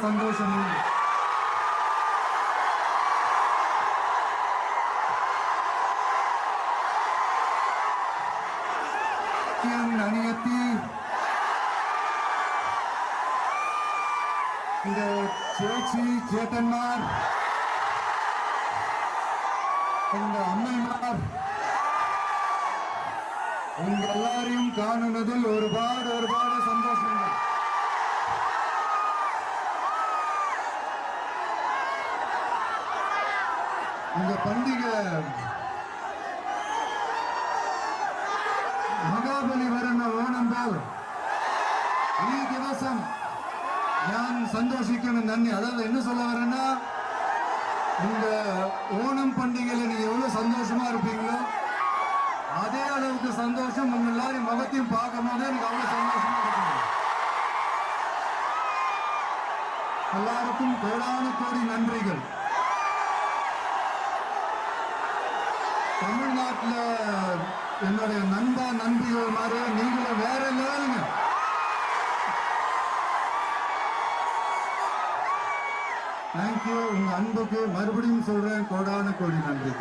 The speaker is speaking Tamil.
சந்தோஷம் அணியத்தி இந்த ചേച്ചി ചേട്ടന്മാർ இந்த അമ്മമാർ உங்க எல்லாரையும் காணுனதில் ஒருபாடு ஒருபாடு சந்தோஷங்கள் இந்த பண்டிகை മഹാബലി വരുന്ന ഓണമ്പോൾ ഈ ദിവസം ഞാൻ സന്തോഷിക്കണം നന്ദി അതായത് என்ன சொல்ல வரேன்னா இந்த ஓணம் பண்டிகையில நீங்க எவ்வளவு சந்தோஷமா இருப்பீங்களோ அதே அளவுக்கு சந்தோஷம் உங்க எல்லாரும் முகத்தையும் பார்க்கும் போது எனக்கு அவ்வளவு சந்தோஷமா இருக்கும் எல்லாருக்கும் கோடான கோடி நன்றிகள் தமிழ்நாட்டில் என்னுடைய நண்பா நண்பிகள் மாதிரி நீங்களும் வேற லெவலுங்க தேங்க்யூ உங்க அன்புக்கு மறுபடியும் சொல்றேன். கோடான கோடி நன்றி